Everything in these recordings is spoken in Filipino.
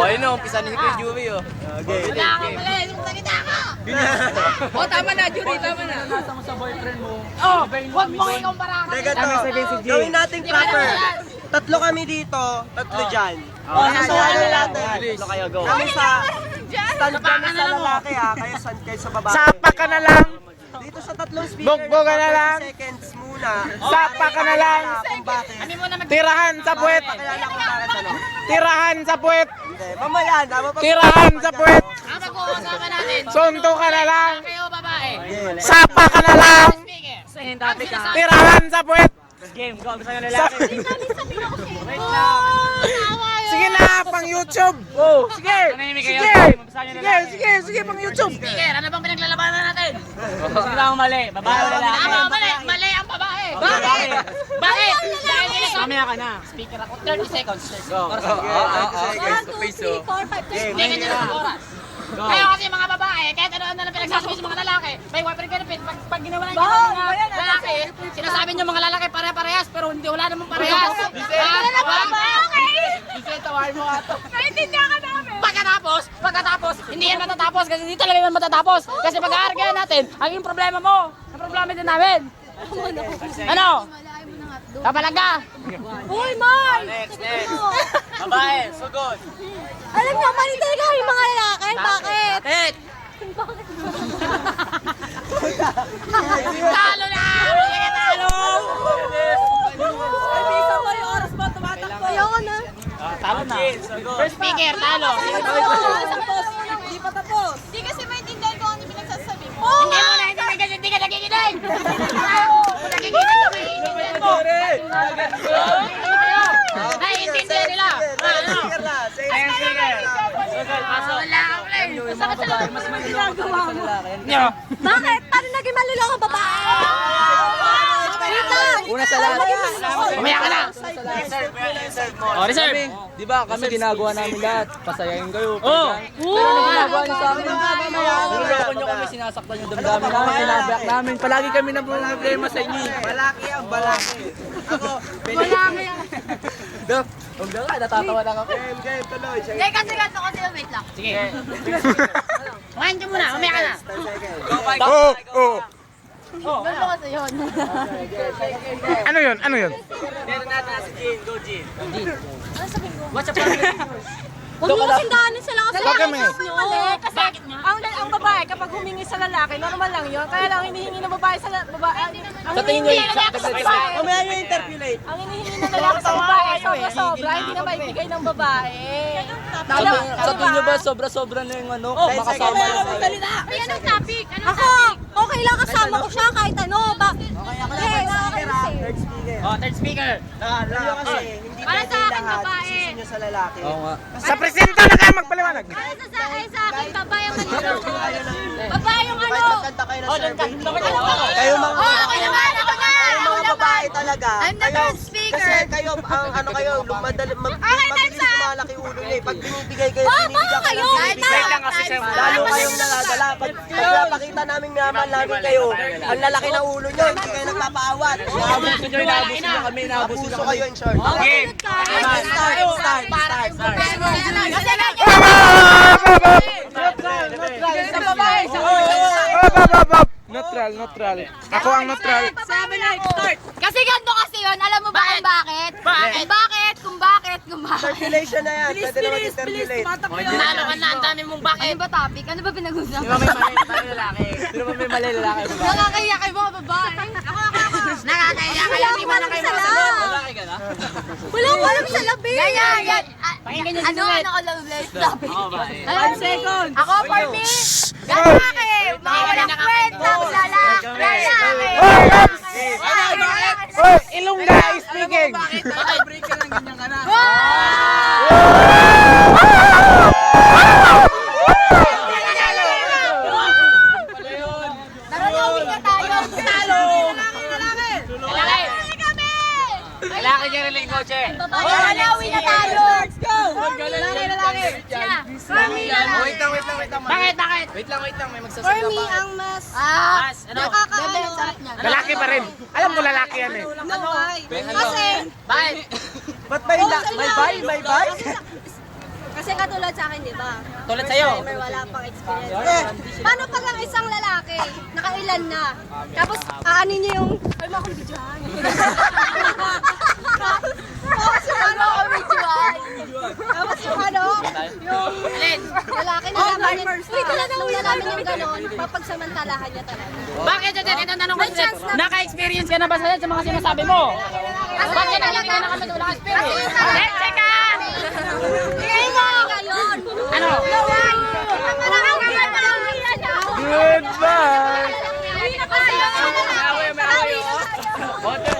Oh, ayun o, umpisa ni Kuya Juvie oh. Okay. Wala akong mali, yung salita ka! Oh, tama na, Jury, tama na. Oh, huwag mong ikumpara ka. Teka to. Gawin natin proper. Tatlo kami dito, tatlo dyan. Oh, sasuwala natin. Tatlo kayo, go. Kami sa stand kami sa lalaki ha, kayo stand kayo sa babae. Sapa ka na lang. Dito sa tatlong speaker, Bugbog na lang. 30 seconds muna. Sapa ka na lang. Kung bakit. Tirahan sa puwet. Pakilala ko bakit ano. Tirahan sa puwet. Hindi, mamaya na. mapag- Tirahan sa puwet. Ang pag-uusama natin. Sunto ka na lang. Kayo babae. Sapa ka na lang. Speaker. Tirahan sa puwet. Sige na, pang YouTube. Oh, sige. Sige. Sige, sige, sige, pang YouTube. Speaker, ano bang pinaglalabanan natin? Sila ang mali. Babae o lalaki. Tama, mali. Mali Bakit? Bakit? Ganito. Mamaya ka na. Speaker ako, 30 seconds. Face to face oh. Hindi ganyan ang oras. Kaya kasi mga babae, kahit ano ano lang pinagsasabi sa mga lalaki, may boyfriend girlfriend, pag, pag ginawa na yung mga lalaki, sinasabi niyo mga lalaki pare-parehas, pero hindi wala namang parehas. Okay. Tawari mo ato. Naintindihan ka namin. Pagkatapos, pagkatapos, hindi yan matatapos kasi hindi talaga yan matatapos. Kasi pag-aargayan natin, ang yung problema mo, ang problema din namin. Ano? Kapalag ka? Uy, Mar! Next, next. Babae, sugod. Alam niyo, mali talaga yung mga lalaki. Bakit? Bakit? Talo na! Sige, talo! Bisa mo yung oras mo, tumatakbo. Ayoko na. Talo na. First speaker, talo. Hindi pa tapos. Hindi kasi maintindihan ko ano pinagsasabi mo. Hindi mo na, hindi ka, hindi ka nakikinig! Kung nakikinig ka, maiintindihan mo. Naiintindihan nila. Ano? Say Ayan, sige. Wala ka pala eh. Masakit sa loob. Mas Ginagawa mo. Bakit? Paano naging maluloko ang babae? Una sa lahat. Mamaya ka na. Reserve, reserve mo. Oh, reserve. Di ba kami ginagawa namin lahat. Pasayahin kayo. Oh. Pero ano ginagawa niyo sa amin? Niloloko niyo kami, sinasaktan yung damdamin namin, sinabiyak namin. Palagi kami na problema sa inyo. eh. Malaki ang balaki. Ako, Dok, huwag na nga, natatawa lang ako. game, game, tuloy. Sige. Kasi ganito kasi wait lang. Sige. Kumain ka muna, mamaya ka na. 10 seconds. Oh, oh. Kasi yun. Ano yun? Ano yun? Meron natin na si Jean. Go, Jean. Huwag mo kasing daanin sila kasi Wag kami. Kasi Bakit nga? Ang, ang babae, kapag humingi sa lalaki, normal lang yun. Kaya lang hinihingi ng babae sa babae. Ang, Sa tingin niyo, sa babae. Mamaya nyo interpolate. ang hinihingi ng lalaki sa babae, sobra-sobra, hindi na maibigay ng babae. Sa, tingin- sa tingin niyo ba sobra-sobra na yung ano? makasama lang sa Ay, anong topic? Ako, okay lang kasama ko siya kahit ano. Ba Okay, ako na Eh, third speaker eh. Third speaker. Oh, third speaker. Kayo kasi, hindi Para pwede sa akin, lahat. babae. Isisip nyo sa lalaki. Oo nga. Sa presenta na kayo magpaliwanag. Ano sa akin sa akin, babae ang ng- Babae yung Kahit ano. magkanta kayo ng Oh, survey. Kayo mga Oh, ako naman, ako na! kayo mga babae talaga. I'm the third speaker. Kasi kayo, ang ano kayo, lumadali, mag, Okay, mabilis lumalaki ulo eh. Pag binibigay kayo, Oh, binibigyan kayo. binibigay. lang kasi siya. Lalo kayong nangadala. Pag, pag napakita namin naman namin kayo, ang lalaki ng ulo nyo, hindi kayo nagpapaawat. Inaabos niyo, inaabos niyo kami, inaabos niyo kayo in short. Game. Start, start, start, start. Kasi. Neutral, neutral. Ako ang neutral. Sabi na, start. Kasi ganito kasi yun, alam bakit? Bakit? Kung bakit? Kung bakit? Circulation na yan. Pwede naman i-circulate. Nalo ka na, ang dami mong bakit. Ano ba topic? Ano ba pinag-usapan? Di ba may mali, mali lalaki? Di ba may mali lalaki? babae? Nakakaya kayo mga babae. Ako, ako, ako. Nakakaya kayo, Wala di mo akong na alam kayo sa masagot. Lalaki ka na? Wala ko alam sa labi. Ganyan, yan. Ah, Pakinggan niyo Ano, ano ko lang list topic? Oo ba? eh. Five seconds. Ako, for me, lalaki. Mga walang kwentang lalaki. Lalaki. Oh, Ilongga speaking. Bakit break ka lang ganyan ka na? Naroon na tayo. Talo. Lalaki. Lalaki kami. Lalaki ka rin yung eh. Lalaki na tayo. Let's go. Lalaki, lalaki. For me, lalaki. Wait lang, wait lang, wait lang. Bakit, bakit? Wait lang, wait lang. May For magsasabi me, pa. ang mas Ah, Ano? nakakaano. Lalaki pa rin. Alam mo lalaki yan eh. No, kasi, bakit? Ba't la- may buy? May buy? Kasi katulad sa akin, di ba? Tulad sa'yo. Timer, wala pang experience. Paano pag ang isang lalaki, nakailan na, tapos aanin niyo yung, ay mga kong videohan. Tapos yung ano, tapos yung ano, yung lalaki na naman yun, uy, talaga nung nalaman yung gano'n, papagsamantalahan niya talaga. Bakit dyan? Ito tanong ko na- Naka-experience ka na ba sa sa mga sinasabi mo? Bakit naglalagay na kami wala experience? Let's check out! Hindi mo! Ano? Goodbye! Away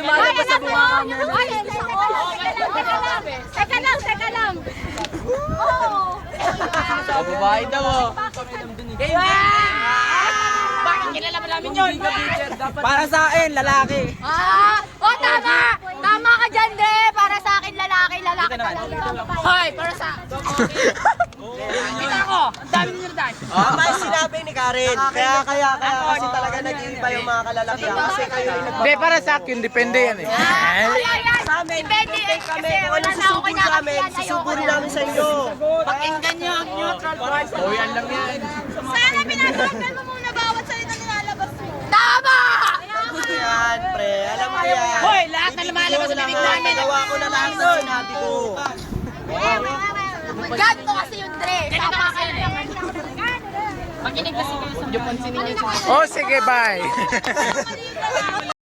lumalabas sa bunga kami? Ay, teka lang, teka lang, teka lang. Oo. Babae daw oh. Bakit kilala ba namin yun? Para sa akin, lalaki. Ah, oh tama! Tama ka dyan, de! Para sa akin, lalaki, lalaki talaga. Hoy, para sa... Kita ko, ang dami nyo na Tama sinabi ni Karen. Kaya, kaya, kaya kasi talaga nag-iiba yung mga kalalakihan. Kasi kayo yung Hindi, para sa akin, depende yan eh. Sa amin, Depende eh, kami kasi kung wala na ako susuburi sa amin, susuburi Ayoko na. namin sa inyo. Pakinggan nyo ang neutral voice. O yan lang yan. Sana pinatanggal mo muna bawat salita nilalabas mo. Tama! Yan, pre. Alam mo yan. Hoy, lahat na lumalabas sa bibig namin. Nagawa ko na lahat ng sinabi ko. Ganito kasi yung Dre. Ganito kasi yun. Makinig kasi kayo sa O sige, bye.